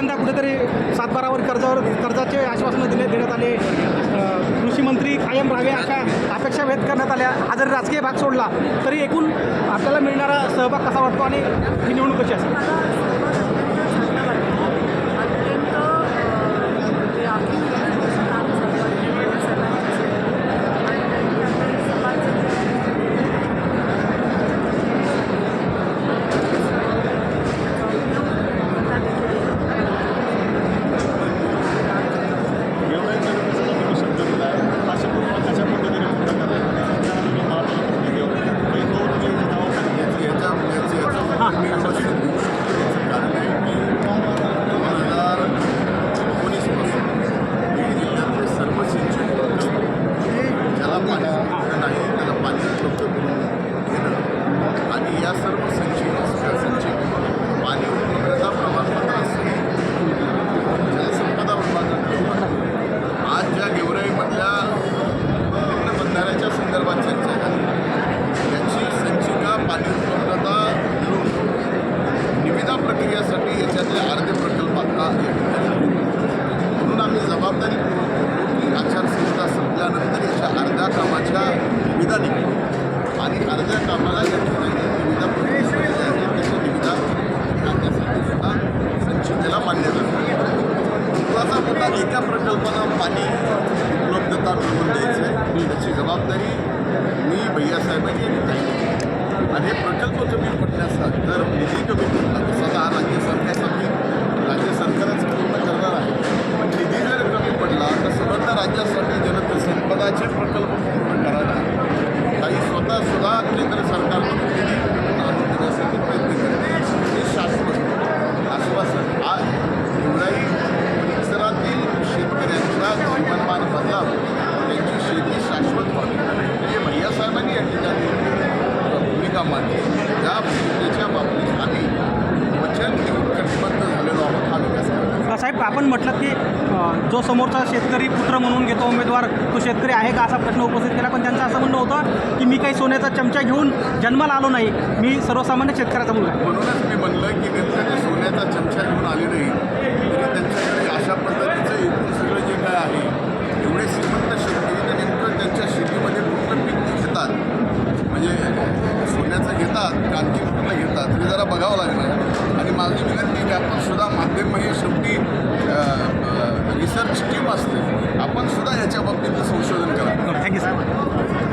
पहिल्यांदा कुठेतरी सातबारावर कर्जावर कर्जाचे आश्वासनं दिले देण्यात आले. कृषीमंत्री कृषी मंत्री कायम राहावे अशा अपेक्षा व्यक्त करण्यात आल्या. हा जर राजकीय भाग सोडला तरी एकूण आपल्याला मिळणारा सहभाग कसा वाटतो आणि ही निवडणूक कशी असेल? महत्त्वाचा मुद्दा प्रकल्पाला पाणी उपलब्धता मिळवून द्यायचं आहे त्याची जबाबदारी मी भैयासाहेबांनी या आणि हे प्रकल्प कमी पडण्यासाठी भूमिकेच्या बाबतीत आम्ही वचन घेऊन कटिबद्ध झालेलो आहोत हा विकास करण्याचा. साहेब आपण म्हटलं की जो समोरचा शेतकरी पुत्र म्हणून घेतो उमेदवार तो शेतकरी आहे का असा प्रश्न उपस्थित केला? पण त्यांचं असं म्हणणं होतं की मी काही सोन्याचा चमचा घेऊन जन्माला आलो नाही. मी सर्वसामान्य शेतकऱ्याचा मुलगा म्हणूनच मी म्हणलं की नेमकं ते सोन्याचा चमचा घेऊन आले नाही तरी त्यांच्याकडे अशा पद्धतीचं एकूण सगळं जे काय आहे एवढे श्रीमंत शेतकरी तर नेमकं त्यांच्या शेतीमध्ये कुठलं पीक ते घेतात म्हणजे सोन्याचं घेतात का आणखी कुठलं घेतात हे जरा बघावं लागणार. आणि माझी विनंती की आपण सुद्धा माध्यम ही शेवटी